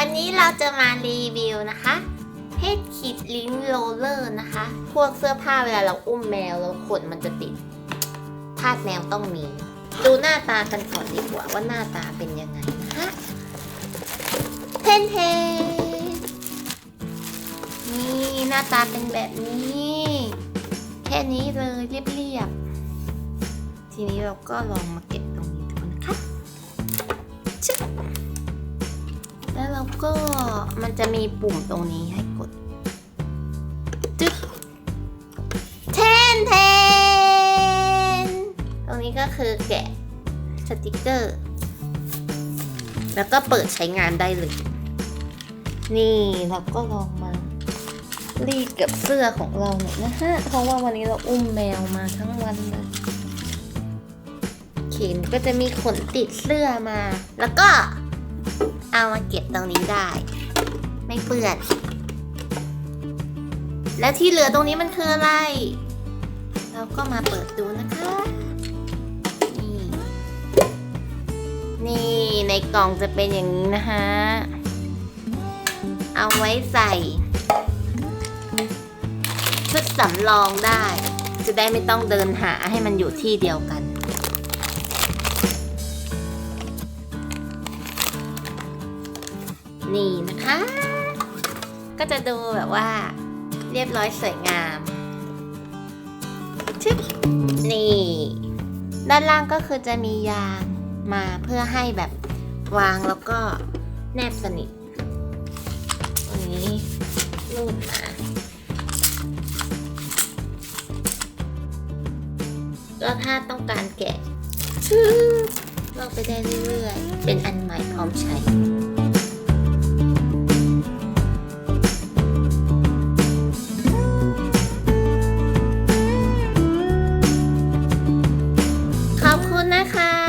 วันนี้เราจะมารีวิวนะคะเพชคิดลิงโรลเลอร์นะคะ พวกเสื้อผ้าเวลาเราอุ้มแมวแล้วขนมันจะติดทาสแมวต้องมี ดูหน้าตากันก่อนดีกว่าว่าหน้าตาเป็นยังไงนะคะเทนเทนนี่หน้าตาเป็นแบบนี้ แค่นี้เลยเรียบๆทีนี้เราก็ลองมาเก็บตรงนี้ ก็มันจะมีปุ่มตรงนี้ให้กด จึ๊กเทนเทนตรงนี้ก็คือแกะสติกเกอร์ แล้วก็เปิดใช้งานได้เลย นี่เราก็ลองมารีดกับเสื้อของเราหน่อยนะฮะ เพราะว่าวันนี้เราอุ้มแมวมาทั้งวันเลยเข็นก็จะมีขนติดเสื้อมา แล้วก็ เอามาเก็บตรงนี้ได้ ไม่เปื้อน และที่เหลือตรงนี้มันคืออะไร เราก็มาเปิดดูนะคะ นี่ นี่ในกล่องจะเป็นอย่างนี้นะคะ เอาไว้ใส่ ชุดสำรองได้ จะได้ไม่ต้องเดินหาให้มันอยู่ที่เดียวกัน นี่นะคะ ก็จะดูแบบว่า เรียบร้อยสวยงามชึบนี่ ด้านล่างก็คือจะมียางมาเพื่อให้แบบวางแล้วก็แนบสนิทตรงนี้รูดมาก็ถ้าต้องการแกะลอกไปได้เรื่อยๆ เป็นอันใหม่พร้อมใช้ นะคะ